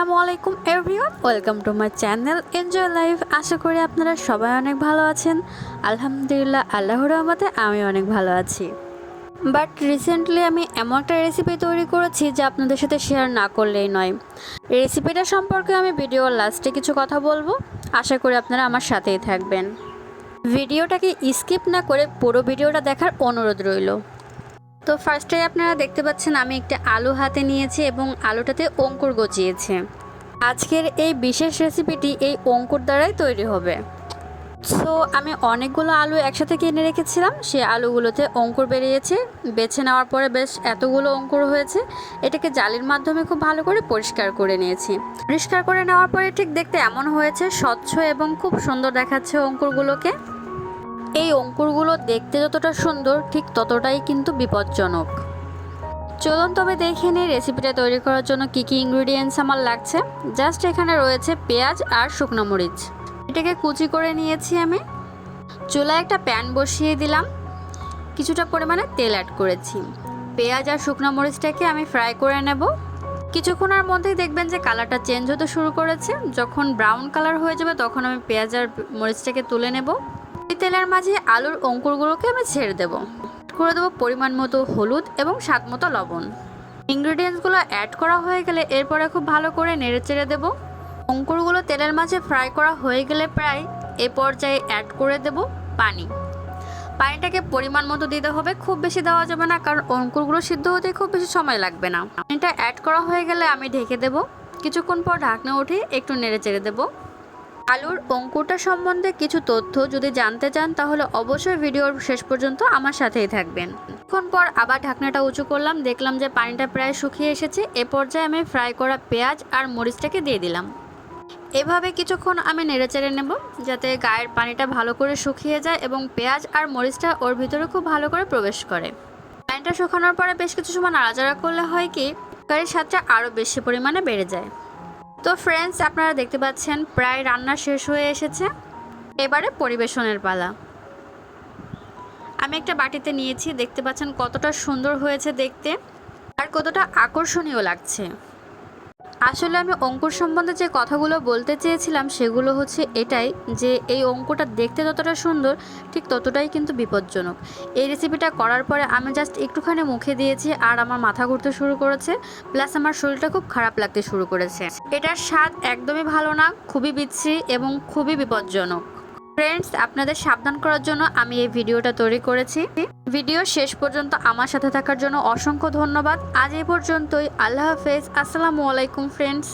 আসসালামু আলাইকুম everyone welcome to my channel enjoy life আশা করি আপনারা সবাই অনেক ভালো আছেন। আলহামদুলিল্লাহ, আল্লাহর রহমতে আমি অনেক ভালো আছি। বাট রিসেন্টলি আমি এমন একটা রেসিপি তৈরি করেছি যা আপনাদের সাথে শেয়ার না করলেই নয়। রেসিপিটা সম্পর্কে আমি ভিডিওর লাস্টে কিছু কথা বলব। আশা করি আপনারা আমার সাথেই থাকবেন। ভিডিওটাকে স্কিপ না করে পুরো ভিডিওটা দেখার অনুরোধ রইল। তো ফার্স্টে আপনারা দেখতে পাচ্ছেন আমি একটা আলু হাতে নিয়েছি এবং আলুটাতে অঙ্কুর গজিয়েছে। আজকের এই বিশেষ রেসিপিটি এই অঙ্কুর দ্বারাই তৈরি হবে। সো আমি অনেকগুলো আলু একসাথে কিনে রেখেছিলাম, সেই আলুগুলোতে অঙ্কুর বেরিয়েছে। বেছে নেওয়ার পরে বেশ এতগুলো অঙ্কুর হয়েছে, এটাকে জালির মাধ্যমে খুব ভালো করে পরিষ্কার করে নিয়েছি। পরিষ্কার করে নেওয়ার পরে ঠিক দেখতে এমন হয়েছে, স্বচ্ছ এবং খুব সুন্দর দেখাচ্ছে অঙ্কুরগুলোকে। এই অঙ্কুরগুলো দেখতে যতটা সুন্দর, ঠিক ততটাই কিন্তু বিপজ্জনক। চলুন তবে দেখে নিই রেসিপিটা তৈরি করার জন্য কী কী ইনগ্রিডিয়েন্টস আমার লাগছে। জাস্ট এখানে রয়েছে পেঁয়াজ আর শুকনো মরিচ। এটাকে কুচি করে নিয়েছি আমি। চুলায় একটা প্যান বসিয়ে দিলাম। কিছুটা পরিমাণে তেল অ্যাড করেছি। পেঁয়াজ আর শুকনো মরিচটাকে আমি ফ্রাই করে নেব। কিছুক্ষণের মধ্যেই দেখবেন যে কালারটা চেঞ্জ হতে শুরু করেছে। যখন ব্রাউন কালার হয়ে যাবে, তখন আমি পেঁয়াজ আর মরিচটাকে তুলে নেব। তেলের মাঝে আলুর অঙ্কুরগুলোকে আমি ছেড়ে দেবো। করে দেবো পরিমাণ মতো হলুদ এবং স্বাদ মতো লবণ। ইনগ্রিডিয়েন্টসগুলো অ্যাড করা হয়ে গেলে এরপরে খুব ভালো করে নেড়ে চেড়ে দেবো। অঙ্কুরগুলো তেলের মাঝে ফ্রাই করা হয়ে গেলে প্রায় এ পর্যায়ে অ্যাড করে দেব পানি। পানিটাকে পরিমাণ মতো দিতে হবে, খুব বেশি দেওয়া যাবে না, কারণ অঙ্কুরগুলো সিদ্ধ হতে খুব বেশি সময় লাগবে না। পানিটা অ্যাড করা হয়ে গেলে আমি ঢেকে দেব। কিছুক্ষণ পর ঢাকনা উঠে একটু নেড়ে চেড়ে দেবো। আলুর অঙ্কুরটা সম্বন্ধে কিছু তথ্য যদি জানতে চান, তাহলে অবশ্যই ভিডিওর শেষ পর্যন্ত আমার সাথেই থাকবেন। কিছুক্ষণ পর আবার ঢাকনাটা উঁচু করলাম, দেখলাম যে পানিটা প্রায় শুকিয়ে এসেছে। এ পর্যায়ে আমি ফ্রাই করা পেঁয়াজ আর মরিচটাকে দিয়ে দিলাম। এভাবে কিছুক্ষণ আমি নেড়েচেড়ে নেব, যাতে গায়ের পানিটা ভালো করে শুকিয়ে যায় এবং পেঁয়াজ আর মরিচটা ওর ভিতরে খুব ভালো করে প্রবেশ করে। পানিটা শুকানোর পরে বেশ কিছু সময় নাড়াচাড়া করলে হয় কি কারির স্বাদটা আরও বেশি পরিমাণে বেড়ে যায়। তো ফ্রেন্ডস আপনারা দেখতে পাচ্ছেন, প্রায় রান্না শেষ হয়ে এসেছে। এবারে পরিবেশনের পালা। আমি একটা বাটিতে নিয়েছি, দেখতে পাচ্ছেন কতটা সুন্দর হয়েছে দেখতে, আর কতটা আকর্ষণীয় লাগছে। আসলে আমি অঙ্কুর সম্বন্ধে যে কথাগুলো বলতে চেয়েছিলাম সেগুলো হচ্ছে এটাই যে এই অঙ্কটা দেখতে যতটা সুন্দর, ঠিক ততটাই কিন্তু বিপজ্জনক। এই রেসিপিটা করার পরে আমি জাস্ট একটুখানি মুখে দিয়েছি আর আমার মাথা ঘুরতে শুরু করেছে প্লাস আমার শরীরটা খুব খারাপ লাগতে শুরু করেছে। এটার স্বাদ একদমই ভালো না, খুবই বিচ্ছিরি এবং খুবই বিপজ্জনক। ফ্রেন্ডস আপনাদের সাবধান করার জন্য আমি এই ভিডিওটা তৈরি করেছি। ভিডিও শেষ পর্যন্ত আমার সাথে থাকার জন্য অসংখ্য ধন্যবাদ। আজ এই পর্যন্তই। আল্লাহ হাফেজ। আসসালামু আলাইকুম ফ্রেন্ডস